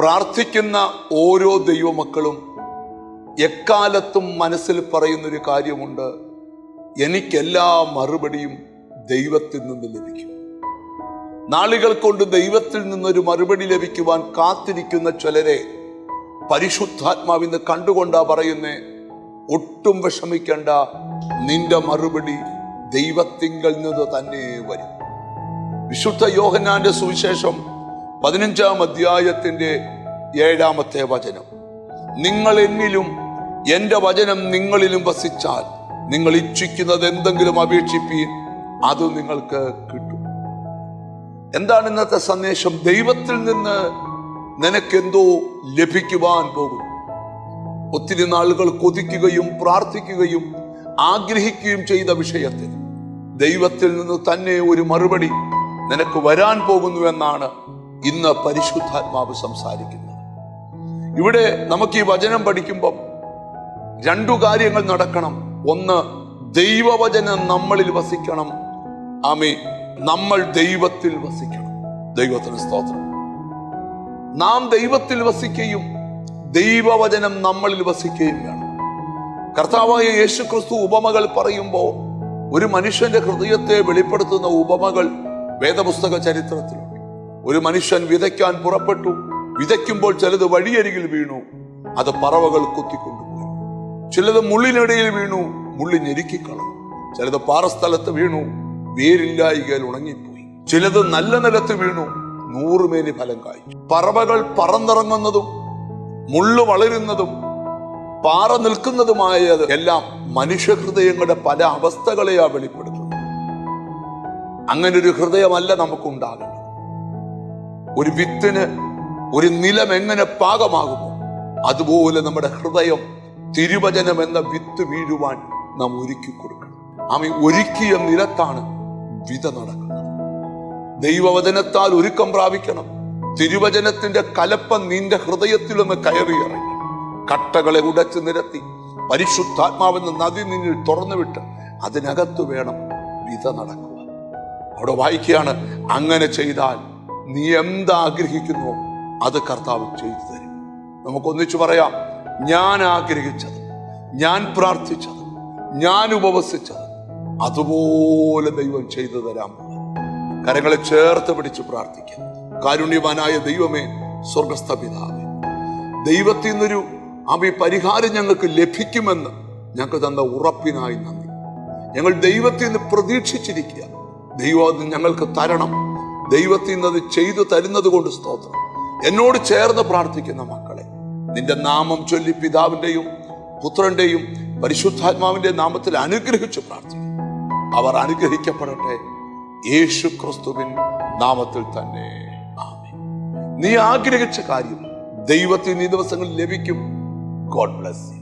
പ്രാർത്ഥിക്കുന്ന ഓരോ ദൈവമക്കളും എക്കാലത്തും മനസ്സിൽ പറയുന്നൊരു കാര്യമുണ്ട്. എനിക്കെല്ലാ മറുപടിയും ദൈവത്തിൽ നിന്ന് ലഭിക്കും. നാളുകൾ കൊണ്ട് ദൈവത്തിൽ നിന്നൊരു മറുപടി ലഭിക്കുവാൻ കാത്തിരിക്കുന്ന ചിലരെ പരിശുദ്ധാത്മാവിന്ന് കണ്ടുകൊണ്ടാ പറയുന്നേ ഒട്ടും വിഷമിക്കേണ്ട നിന്റെ മറുപടി ദൈവത്തിങ്കൽ നിന്ന് തന്നെ വരും. വിശുദ്ധ യോഹനാന്റെ സുവിശേഷം പതിനഞ്ചാം അധ്യായത്തിന്റെ ഏഴാമത്തെ വചനം. നിങ്ങൾ എന്നിലും എന്റെ വചനം നിങ്ങളിലും വസിച്ചാൽ നിങ്ങൾ ഇച്ഛിക്കുന്നത് എന്തെങ്കിലും അപേക്ഷിപ്പീൻ അത് നിങ്ങൾക്ക് കിട്ടും. എന്താണ് ഇന്നത്തെ സന്ദേശം? ദൈവത്തിൽ നിന്ന് നിനക്കെന്തോ ലഭിക്കുവാൻ പോകുന്നു. ഒത്തിരി നാളുകൾ കൊതിക്കുകയും പ്രാർത്ഥിക്കുകയും ആഗ്രഹിക്കുകയും ചെയ്ത വിഷയത്തിൽ ദൈവത്തിൽ നിന്ന് തന്നെ ഒരു മറുപടി നിനക്ക് വരാൻ പോകുന്നു എന്നാണ് ഇന്ന് പരിശുദ്ധാത്മാവ് സംസാരിക്കുന്നത് ഇവിടെ നമുക്ക് ഈ വചനം പഠിക്കുമ്പം രണ്ടു കാര്യങ്ങൾ നടക്കണം. ഒന്ന് ദൈവവചനം നമ്മളിൽ വസിക്കണം. ആമേ നമ്മൾ ദൈവത്തിൽ വസിക്കണം. ദൈവത്തിന് സ്തോത്രം. നാം ദൈവത്തിൽ വസിക്കുകയും ദൈവവചനം നമ്മളിൽ വസിക്കുകയും വേണം. കർത്താവായ യേശു ക്രിസ്തു ഉപമകൾ പറയുമ്പോൾ ഒരു മനുഷ്യന്റെ ഹൃദയത്തെ വെളിപ്പെടുത്തുന്ന ഉപമകൾ വേദപുസ്തക ചരിത്രത്തിലുണ്ട്. ഒരു മനുഷ്യൻ വിതയ്ക്കാൻ പുറപ്പെട്ടു. വിതയ്ക്കുമ്പോൾ ചിലത് വഴിയരികിൽ വീണു. അത് പറവകൾ കൊത്തിക്കൊണ്ടുപോയി. ചിലത് മുള്ളിനിടയിൽ വീണു. മുള്ളി ഞെരുക്കിക്കളഞ്ഞു. ചിലത് പാറസ്ഥലത്ത് വീണു. വേരില്ലായികയിൽ ഉണങ്ങിപ്പോയി. ചിലത് നല്ല നിലത്ത് വീണു. നൂറുമേനി ഫലം കായ്ച്ചു. പറവകൾ പറന്നിറങ്ങുന്നതും മുള്ളു വളരുന്നതും പാറ നിൽക്കുന്നതുമായത് എല്ലാം മനുഷ്യഹൃദയങ്ങളുടെ പല അവസ്ഥകളെയാ വെളിപ്പെടുത്തുന്നത്. അങ്ങനെ ഒരു ഹൃദയമല്ല നമുക്കുണ്ടാകേണ്ടത്. ഒരു വിത്തിന് ഒരു നിലം എങ്ങനെ പാകമാകുമോ അതുപോലെ നമ്മുടെ ഹൃദയം തിരുവചനം എന്ന വിത്ത് വീഴുവാൻ നാം ഒരുക്കി കൊടുക്കണം. ആമി ഒരുക്കിയ നിലത്താണ് വിത നടക്കുന്നത്. ദൈവവചനത്താൽ ഒരുക്കം പ്രാപിക്കണം. തിരുവചനത്തിന്റെ കലപ്പം നിന്റെ ഹൃദയത്തിലൊന്ന് കയറിയിറങ്ങി. കട്ടകളെ ഉടച്ചു നിരത്തി പരിശുദ്ധാത്മാവെന്ന നദി നിന്നിൽ തുറന്നു വിട്ട് അതിനകത്ത് വേണം വിത നടക്കുക. അവിടെ വായിക്കുകയാണ് അങ്ങനെ ചെയ്താൽ നീ എന്താഗ്രഹിക്കുന്നു അത് കർത്താവ് ചെയ്തു തരും. നമുക്കൊന്നിച്ചു പറയാം ഞാൻ ആഗ്രഹിച്ചത് ഞാൻ പ്രാർത്ഥിച്ചത് ഞാൻ ഉപവസിച്ചത് അതുപോലെ ദൈവം ചെയ്തു തരാൻ കരങ്ങളെ ചേർത്ത് പിടിച്ച് പ്രാർത്ഥിക്കാം. കാരുണ്യവാനായ ദൈവമേ സ്വർഗസ്ഥ പിതാവേ ദൈവത്തിൽ നിന്നൊരു അവ പരിഹാരം ഞങ്ങൾക്ക് ലഭിക്കുമെന്ന് ഞങ്ങൾക്ക് തന്ന ഉറപ്പിനായി നന്ദി. ഞങ്ങൾ ദൈവത്തിൽ നിന്ന് പ്രതീക്ഷിച്ചിരിക്കുക. ദൈവം അത് ഞങ്ങൾക്ക് തരണം. ദൈവത്തിൽ നിന്ന് അത് ചെയ്തു തരുന്നത് കൊണ്ട് സ്തോത്രം. എന്നോട് ചേർന്ന് പ്രാർത്ഥിക്കുന്ന മക്കളെ നിന്റെ നാമം ചൊല്ലി പിതാവിന്റെയും പുത്രന്റെയും പരിശുദ്ധാത്മാവിന്റെ നാമത്തിൽ അനുഗ്രഹിച്ചു പ്രാർത്ഥിക്കും. അവർ അനുഗ്രഹിക്കപ്പെടട്ടെ. യേശു ക്രിസ്തുവിൻ നാമത്തിൽ തന്നെ. നീ ആഗ്രഹിച്ച കാര്യം ദൈവത്തിന് ഈ ദിവസങ്ങളിൽ ലഭിക്കും. God bless you.